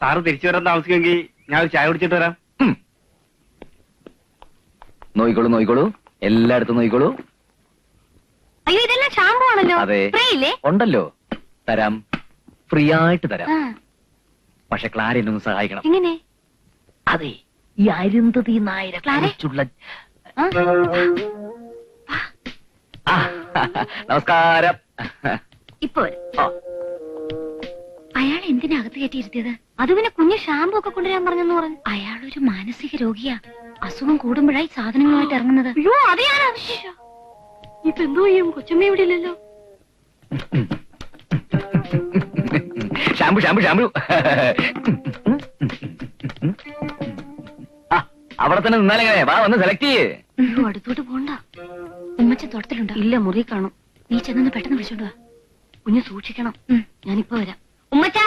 Sir തിരിച്ചു വരാൻ താമസിക്കുമെങ്കിൽ ഞാൻ ഒരു ചായ കുടിച്ചിട്ട് വരാം. നോയിക്കോളൂ നോയിക്കോളൂ. എല്ലായിടത്തും നോയിക്കോളൂ. അയ്യോ ഇതെല്ലാം ഷാമ്പു ആണല്ലോ. അതെ. ഉണ്ടല്ലോ. തരാം. ഫ്രീ ആയിട്ട് തരാം. പക്ഷെ ക്ലാര എന്നെ ഒന്ന് സഹായിക്കണം. എങ്ങനെ? അതെ ഈ അരുന്ധതി നായരെ ക്ലാരെ? കുറിച്ചുള്ള നമസ്കാരം. ഇപ്പൊ വരും. ആ, അയാൾ എന്തിനാ അകത്ത് കയറ്റിയിരുത്തിയത്? അത് പിന്നെ കുഞ്ഞ് ഷാമ്പു ഒക്കെ കൊണ്ടുവരാൻ പറഞ്ഞെന്ന് പറഞ്ഞു. അയാൾ ഒരു മാനസിക രോഗിയാ. അസുഖം കൂടുമ്പോഴായി സാധനങ്ങളുമായിട്ട് ഇറങ്ങുന്നത്. അയ്യോ അത് ഞാൻ ഇപ്പൊ എന്തോ ചെയ്യും കൊച്ചമ്മ ഇവിടെ ഇല്ലല്ലോ. ഷാമ്പു ഷാമ്പു ഷാമ്പു അവിടെ തന്നെ നിന്നാലെങ്ങനെ വാ ഒന്ന് സെലക്ട് ചെയ്യേ. അടുത്തോട്ട് പോണ്ട. ഉമ്മച്ച തോട്ടത്തിലുണ്ടോ. ഇല്ല മുറി കാണും. നീ ചെന്നു പെട്ടെന്ന് വിളിച്ചോണ്ട് വാ. കുഞ്ഞ് സൂക്ഷിക്കണം. ഞാനിപ്പോ വരാം. ഉമ്മച്ച!